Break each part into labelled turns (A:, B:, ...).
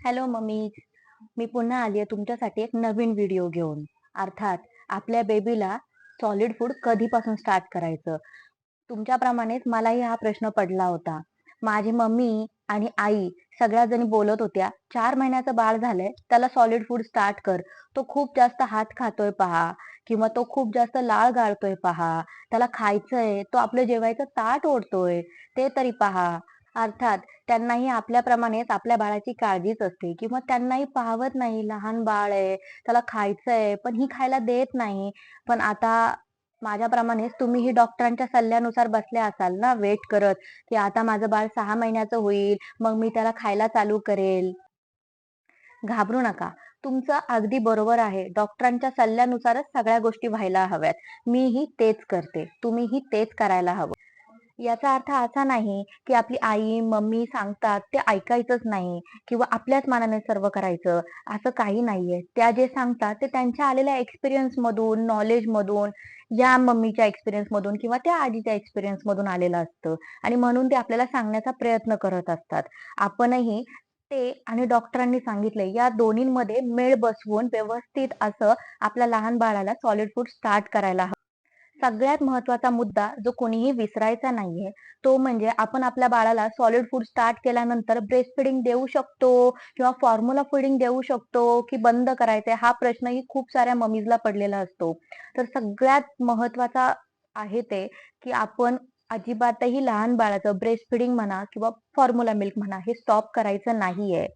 A: Hello mummy. मी पुन्हा आली आहे तुमच्यासाठी एक नवीन व्हिडिओ घेऊन. अर्थात आपल्या बेबीला सॉलिड फूड कधीपासून स्टार्ट करायचं? तुमच्याप्रमाणेच मलाही हा प्रश्न पडला होता. माझी मम्मी आणि आई सगळ्या जणी बोलत होत्या चार महिन्याचं बाळ झालंय त्याला सॉलिड फूड स्टार्ट कर. तो खूप जास्त हात खातोय पहा किंवा तो खूप जास्त लाळ गाळतोय पहा. त्याला खायचंय तो आपलं जेवायचं ताट ओढतोय ते तरी पहा. अर्थात त्यांनाही आपल्याप्रमाणेच आपल्या बाळाची काळजीच असते किंवा त्यांनाही पाहवत नाही लहान बाळ आहे त्याला खायचंय पण ही खायला देत नाही. पण आता माझ्याप्रमाणेच तुम्हीही डॉक्टरांच्या सल्ल्यानुसार बसल्या असाल ना वेट करत की आता माझं बाळ सहा महिन्याचं होईल मग मी त्याला खायला चालू करेल. घाबरू नका. तुमचं अगदी बरोबर आहे. डॉक्टरांच्या सल्ल्यानुसारच सगळ्या गोष्टी व्हायला हव्यात. मीही तेच करते. तुम्हीही तेच करायला हवं. याचा अर्थ असा नाही की आपली आई मम्मी सांगतात ते ऐकायचंच नाही किंवा आपल्याच मनाने सर्व करायचं असं काही नाहीये. त्या जे सांगतात ते त्यांच्या आलेल्या एक्सपिरियन्स मधून नॉलेज मधून या मम्मीच्या एक्सपिरियन्स मधून किंवा त्या आजीच्या एक्सपिरियन्स मधून आलेलं असतं. आणि म्हणून ते आपल्याला सांगण्याचा प्रयत्न करत असतात. आपणही ते आणि डॉक्टरांनी सांगितले या दोन्हीमध्ये मेळ बसवून व्यवस्थित असं आपल्या लहान बाळाला सॉलिड फूड स्टार्ट करायला हवं. सगळ्यात महत्त्वाचा मुद्दा जो कोणीही विसरायचा नाहीये तो म्हणजे आपण आपल्या बाळाला सॉलिड फूड स्टार्ट केल्यानंतर ब्रेस्ट फिडिंग देऊ शकतो किंवा फॉर्म्युला फिडिंग देऊ शकतो की बंद करायचंय हा प्रश्नही खूप साऱ्या ममीजला पडलेला असतो. तर सगळ्यात महत्त्वाचा आहे ते की आपण अजिबातही लहान बाळाचं ब्रेस्ट फिडिंग म्हणा किंवा फॉर्म्युला मिल्क म्हणा हे स्टॉप करायचं नाहीये.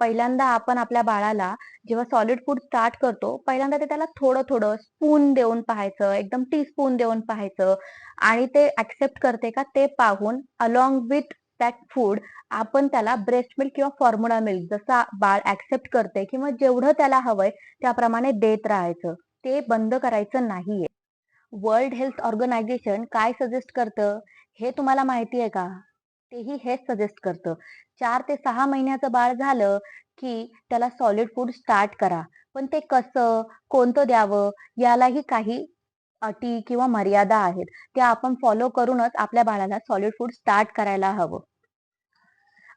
A: पहिल्यांदा आपण आपल्या बाळाला जेव्हा सॉलिड फूड स्टार्ट करतो पहिल्यांदा ते त्याला थोडं थोडं स्पून देऊन पाहायचं एकदम टी स्पून देऊन पाहायचं आणि ते ऍक्सेप्ट करते का ते पाहून अलॉंग विथ दॅट फूड आपण त्याला ब्रेस्ट मिल्क किंवा फॉर्म्युला मिल्क जसं बाळ ऍक्सेप्ट करते किंवा जेवढं त्याला हवंय त्याप्रमाणे देत राहायचं. ते बंद करायचं नाहीये. वर्ल्ड हेल्थ ऑर्गनायझेशन काय सजेस्ट करतं? हे तुम्हाला माहिती आहे का? तेही हेच सजेस्ट करतं. चार ते सहा महिन्याचं बाळ झालं की त्याला सॉलिड फूड स्टार्ट करा. पण ते कसं कोणतं द्यावं यालाही काही अटी किंवा मर्यादा आहेत. त्या आपण फॉलो करूनच आपल्या बाळाला सॉलिड फूड स्टार्ट करायला हवं.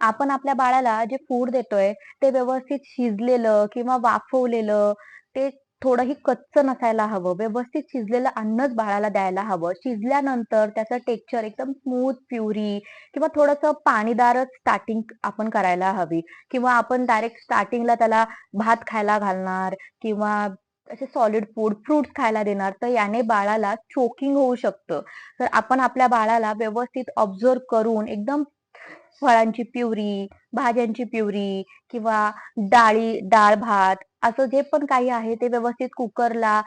A: आपण आपल्या बाळाला जे फूड देतोय ते व्यवस्थित शिजलेलं किंवा वाफवलेलं ते थोडंही कच्चं नसायला हवं. व्यवस्थित शिजलेलं अन्नच बाळाला द्यायला हवं. शिजल्यानंतर त्याचं टेक्स्चर एकदम स्मूथ प्युरी किंवा थोडंसं पाणीदारच स्टार्टिंग आपण करायला हवी. किंवा आपण डायरेक्ट स्टार्टिंगला त्याला भात खायला घालणार किंवा असे सॉलिड फूड फ्रुट्स खायला देणार तर याने बाळाला चोकिंग होऊ शकतं. तर आपण आपल्या बाळाला व्यवस्थित ऑब्झर्व करून एकदम फळांची प्युरी भाज्यांची प्युरी किंवा डाळी डाळ भात असं जे पण काही आहे ते व्यवस्थित कुकरला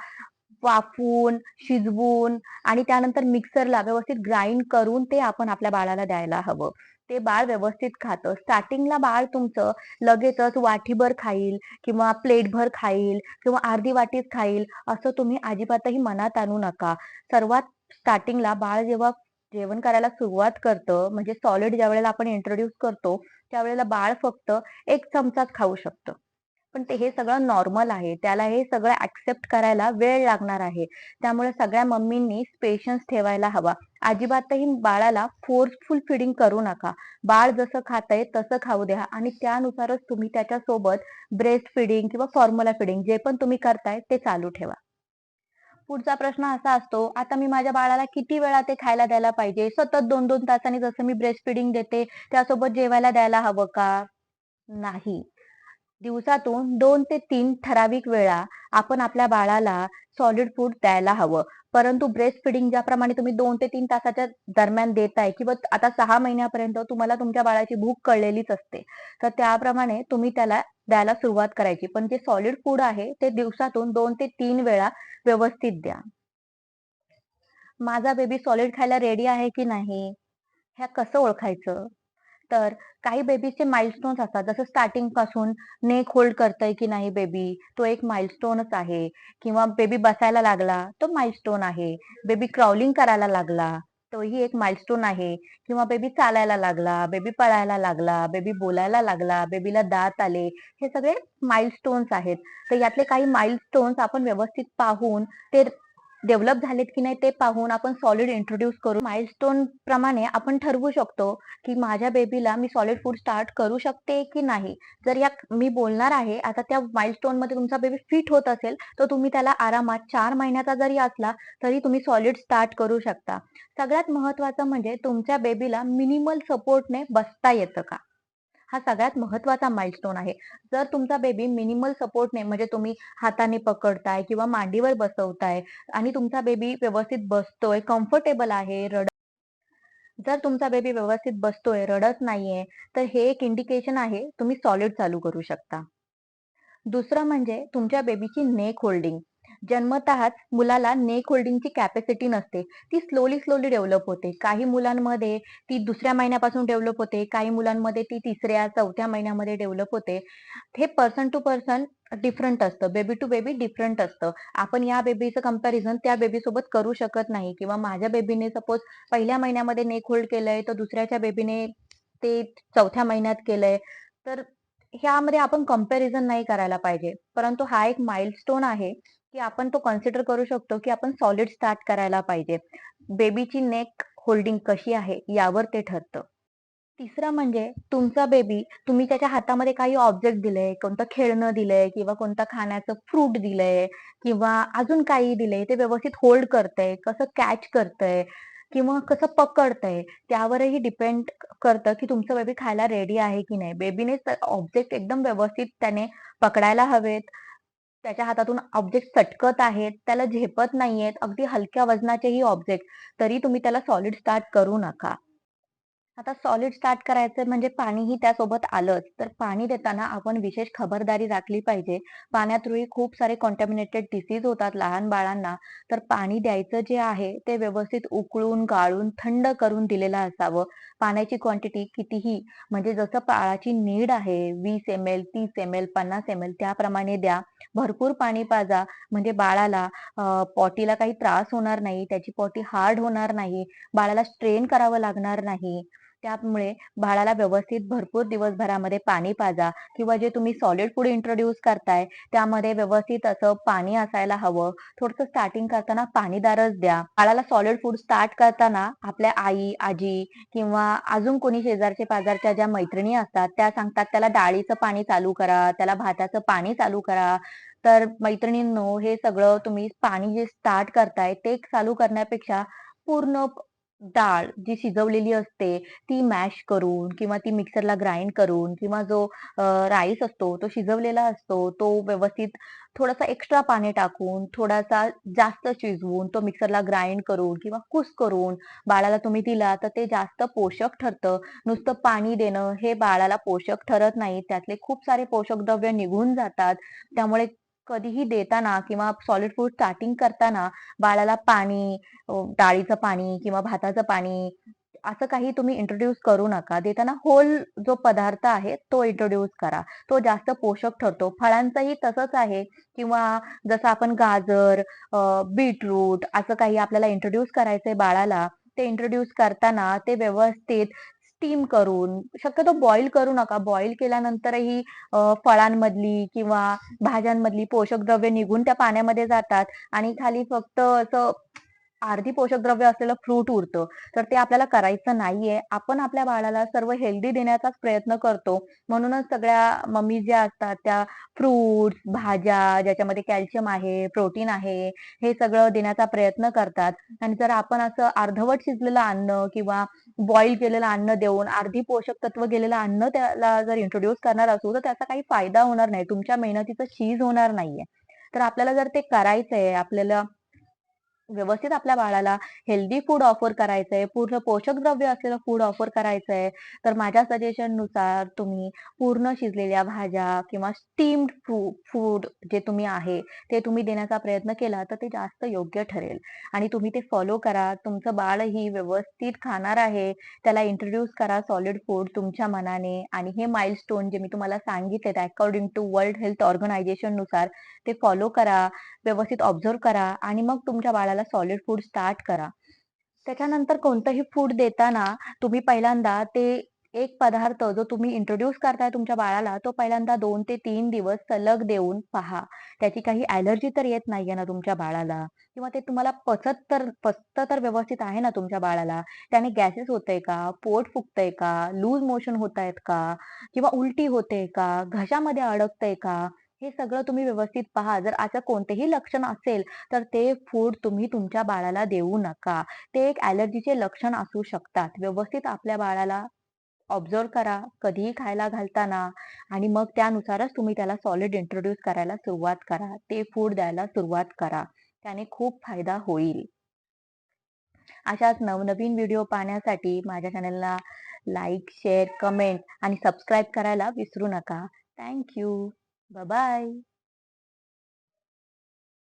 A: वाफवून शिजवून आणि त्यानंतर मिक्सरला व्यवस्थित ग्राइंड करून ते आपण आपल्या बाळाला द्यायला हवं. ते बाळ व्यवस्थित खातं. स्टार्टिंगला बाळ तुमचं लगेचच वाटीभर खाईल किंवा प्लेटभर खाईल किंवा अर्धी वाटीच खाईल असं तुम्ही अजिबातही मनात आणू नका. सर्वात स्टार्टिंगला बाळ जेव्हा जेवण करायला सुरुवात करतं म्हणजे सॉलिड ज्या वेळेला आपण इंट्रोड्यूस करतो त्यावेळेला बाळ फक्त एक चमचाच खाऊ शकतं. पण ते हे सगळं नॉर्मल आहे. त्याला हे सगळं ऍक्सेप्ट करायला वेळ लागणार आहे. त्यामुळे सगळ्या मम्मींनी पेशन्स ठेवायला हवा. अजिबातही बाळाला फोर्सफुल फिडिंग करू नका. बाळ जसं खातंय तसं खाऊ द्या आणि त्यानुसारच तुम्ही त्याच्यासोबत ब्रेस्ट फिडिंग किंवा फॉर्म्युला फिडिंग जे पण तुम्ही करताय ते चालू ठेवा. पुढचा प्रश्न असा असतो आता मी माझ्या बाळाला किती वेळा ते खायला द्यायला पाहिजे? सतत दोन दोन तासांनी जसं मी ब्रेस्ट फिडिंग देते त्यासोबत जेवायला द्यायला हवं का? नाही. दिवसातून दोन ते तीन ठराविक वेळा आपण आपल्या बाळाला सॉलिड फूड द्यायला हवं. परंतु ब्रेस्ट फिडिंग ज्याप्रमाणे तुम्ही दोन ते तीन तासाच्या दरम्यान देताय किंवा आता सहा महिन्यापर्यंत तुम्हाला तुमच्या बाळाची भूक कळलेलीच असते. तर त्याप्रमाणे तुम्ही त्याला द्यायला सुरुवात करायची. पण जे सॉलिड फूड आहे ते दिवसातून दोन ते तीन वेळा व्यवस्थित द्या. माझा बेबी सॉलिड खायला रेडी आहे की नाही? ह्या कसं ओळखायचं? तर काही बेबीचे माइलस्टोन्स असतात. जसं स्टार्टिंगपासून नेक होल्ड करतय की नाही बेबी तो एक माइलस्टोनच आहे. किंवा बेबी बसायला लागला तो माइलस्टोन आहे. बेबी क्रॉलिंग करायला लागला तोही एक माइलस्टोन आहे. किंवा बेबी चालायला लागला बेबी पळायला लागला बेबी बोलायला लागला बेबीला दात आले हे सगळे माइलस्टोन्स आहेत. तर यातले काही माइलस्टोन्स आपण व्यवस्थित पाहून ते डेव्हलप झालेत की नाही ते पाहून आपण सॉलिड इंट्रोड्यूस करू माइलस्टोन प्रमाणे आपण ठरवू शकतो की माझ्या बेबीला मी सॉलिड फूड स्टार्ट करू शकते की नाही. जर या मी बोलणार आहे आता त्या माइलस्टोनमध्ये तुमचा बेबी फिट होत असेल तर तुम्ही त्याला आरामात चार महिन्याचा जरी असला तरी तुम्ही सॉलिड स्टार्ट करू शकता. सगळ्यात महत्वाचं म्हणजे तुमच्या बेबीला मिनिमल सपोर्टने बसता येतं का? हा सगळ्यात महत्त्वाचा माइलस्टोन आहे. जर तुमचा बेबी मिनिमल सपोर्टने म्हणजे तुम्ही हाताने पकडताय किंवा मांडीवर बसवताय आणि तुमचा बेबी व्यवस्थित बसतोय कम्फर्टेबल आहे रड जर तुमचा बेबी व्यवस्थित बसतोय रडत नाहीये तर हे एक इंडिकेशन आहे तुम्ही सॉलिड चालू करू शकता. दुसरं म्हणजे तुमच्या बेबीची नेक होल्डिंग जन्मतःच मुलाला नेक होल्डिंगची कॅपॅसिटी नसते. ती स्लोली स्लोली डेव्हलप होते. काही मुलांमध्ये ती दुसऱ्या महिन्यापासून डेव्हलप होते. काही मुलांमध्ये ती तिसऱ्या चौथ्या महिन्यामध्ये डेव्हलप होते. हे पर्सन टू पर्सन डिफरंट असतं. बेबी टू बेबी डिफरंट असतं. आपण या बेबीचं कंपॅरिझन त्या बेबी सोबत करू शकत नाही किंवा माझ्या बेबीने सपोज पहिल्या महिन्यामध्ये नेक होल्ड केलंय तर दुसऱ्याच्या बेबीने ते चौथ्या महिन्यात केलंय. तर ह्यामध्ये आपण कंपॅरिझन नाही करायला पाहिजे. परंतु हा एक माइलस्टोन आहे. की आपण तो कन्सिडर करू शकतो की आपण सॉलिड स्टार्ट करायला पाहिजे. बेबीची नेक होल्डिंग कशी आहे यावर ते ठरतं. तिसरं म्हणजे तुमचा बेबी तुम्ही त्याच्या हातामध्ये काही ऑब्जेक्ट दिलंय कोणतं खेळणं दिलंय किंवा कोणतं खाण्याचं फ्रूट दिलंय किंवा अजून काही दिलंय ते व्यवस्थित होल्ड करतंय कसं कॅच करतंय किंवा कसं पकडतंय त्यावरही डिपेंड करतं की तुमचं बेबी खायला रेडी आहे की नाही. बेबीने ऑब्जेक्ट एकदम व्यवस्थित त्याने पकडायला हवेत. त्याच्या हातातून ऑब्जेक्ट सटकत आहेत त्याला झेपत नाहीयेत अगदी हलक्या वजनाचेही ऑब्जेक्ट तरी तुम्ही त्याला सॉलिड स्टार्ट करू नका. आता सॉलिड स्टार्ट करायचं म्हणजे पाणीही त्यासोबत आलंच. तर पाणी देताना आपण विशेष खबरदारी राखली पाहिजे. पाण्यात रुई खूप सारे कॉन्टॅमिनेटेड डिसीज होतात लहान बाळांना. तर पाणी द्यायचं जे आहे ते व्यवस्थित उकळून गाळून थंड करून दिलेलं असावं. पाण्याची क्वांटिटी कितीही म्हणजे जसं बाळाची नीड आहे वीस एम एल तीस एम एल पन्नास एम एल त्याप्रमाणे द्या. भरपूर पाणी पाजा. म्हणजे बाळाला पॉटीला काही त्रास होणार नाही त्याची पॉटी हार्ड होणार नाही. बाळाला स्ट्रेन करावं लागणार नाही. त्यामुळे बाळाला व्यवस्थित भरपूर दिवसभरामध्ये पाणी पाजा किंवा जे तुम्ही सॉलिड फूड इंट्रोड्यूस करताय त्यामध्ये व्यवस्थित असं पाणी असायला हवं. थोडस स्टार्टिंग करताना पाणीदारच द्या. बाळाला सॉलिड फूड स्टार्ट करताना आपल्या आई आजी किंवा अजून कोणी शेजारचे पाजारच्या ज्या मैत्रिणी असतात त्या सांगतात त्याला डाळीचं पाणी चालू करा त्याला भाताचं पाणी चालू करा. तर मैत्रिणींनो हे सगळं तुम्ही पाणी जे स्टार्ट करताय ते चालू करण्यापेक्षा पूर्ण डाळ जी शिजवलेली असते ती मॅश करून किंवा ती मिक्सरला ग्राइंड करून किंवा जो राईस असतो तो शिजवलेला असतो तो व्यवस्थित थोडासा एक्स्ट्रा पाणी टाकून थोडासा जास्त शिजवून तो मिक्सरला ग्राइंड करून किंवा कुस करून बाळाला तुम्ही दिला तर ते जास्त पोषक ठरतं. नुसतं पाणी देणं हे बाळाला पोषक ठरत नाही. त्यातले खूप सारे पोषक द्रव्य निघून जातात. त्यामुळे कधीही देताना किंवा सॉलिड फूड स्टार्टिंग करताना बाळाला पाणी डाळीचं पाणी किंवा भाताचं पाणी असं काही तुम्ही इंट्रोड्यूस करू नका. देताना होल जो पदार्थ आहे तो इंट्रोड्यूस करा. तो जास्त पोषक ठरतो. फळांचंही तसंच आहे किंवा जसं आपण गाजर बीटरूट असं काही आपल्याला इंट्रोड्यूस करायचंय बाळाला ते इंट्रोड्यूस करताना ते व्यवस्थित स्टीम करून शक्यतो बॉईल करू नका. बॉईल केल्यानंतरही फळांमधली किंवा भाज्यांमधली पोषक द्रव्य निघून त्या पाण्यामध्ये जातात. आणि खाली फक्त असं अर्धी पोषक द्रव्य असलेलं फ्रूट उरतं. तर ते आपल्याला करायचं नाहीये. आपण आपल्या बाळाला सर्व हेल्दी देण्याचाच प्रयत्न करतो. म्हणूनच सगळ्या मम्मी ज्या असतात त्या फ्रुट्स भाज्या ज्याच्यामध्ये कॅल्शियम आहे प्रोटीन आहे हे सगळं देण्याचा प्रयत्न करतात. आणि जर आपण असं अर्धवट शिजलेलं अन्न किंवा बॉईल केलेलं अन्न देऊन अर्धी पोषक तत्व गेलेलं अन्न त्याला जर इंट्रोड्यूस करणार असू तर त्याचा काही फायदा होणार नाही. तुमच्या मेहनतीचं चीज होणार नाहीये. तर आपल्याला जर ते करायचंय आपल्याला व्यवस्थित आपल्या बाळाला हेल्दी फूड ऑफर करायचंय पूर्ण पोषक द्रव्य असलेलं फूड ऑफर करायचंय तर माझ्या सजेशननुसार तुम्ही पूर्ण शिजलेल्या भाज्या किंवा स्टीम्ड फूड जे तुम्ही आहे ते तुम्ही देण्याचा प्रयत्न केला तर ते जास्त योग्य ठरेल. आणि तुम्ही ते फॉलो करा. तुमचं बाळ ही व्यवस्थित खाणार आहे. त्याला इंट्रोड्यूस करा सॉलिड फूड तुमच्या मनाने. आणि हे माइलस्टोन जे मी तुम्हाला सांगितले अकॉर्डिंग टू वर्ल्ड हेल्थ ऑर्गनायझेशननुसार ते फॉलो करा व्यवस्थित ऑब्झर्व करा. आणि मग तुमच्या बाळाला सॉलिड फूड स्टार्ट करा त्याच्यानंतर कोणतंही फूड देताना तुम्ही पहिल्यांदा ते एक पदार्थ जो तुम्ही इंट्रोड्यूस करताय तुमच्या बाळाला, तो पहिल्यांदा दोन ते तीन दिवस सलग देऊन पहा. त्याची काही ऍलर्जी तर येत नाहीये ना तुमच्या बाळाला? किंवा ते तुम्हाला पचत तर पचत तर व्यवस्थित आहे ना तुमच्या बाळाला? त्याने गॅसेस होतंय का? पोट फुगतंय का? लूज मोशन होत आहेत का? किंवा उलटी होते का? घशामध्ये अडकतंय का? हे सगळं तुम्ही व्यवस्थित पहा. जर असं कोणतेही लक्षण असेल, तर ते फूड तुम्ही तुमच्या बाळाला देऊ नका. ते एक ॲलर्जीचे लक्षण असू शकतात. व्यवस्थित आपल्या बाळाला ऑब्झर्व करा, कधीही खायला घालताना आणि मग त्यानुसारच तुम्ही त्याला सॉलिड इंट्रोड्यूस करायला सुरुवात करा. ते फूड द्यायला सुरुवात करा. त्याने खूप फायदा होईल. अशाच नवनवीन व्हिडिओ पाहण्यासाठी माझ्या चॅनलला लाईक, शेअर, कमेंट आणि सबस्क्राईब करायला विसरू नका. Thank you you. Bye bye.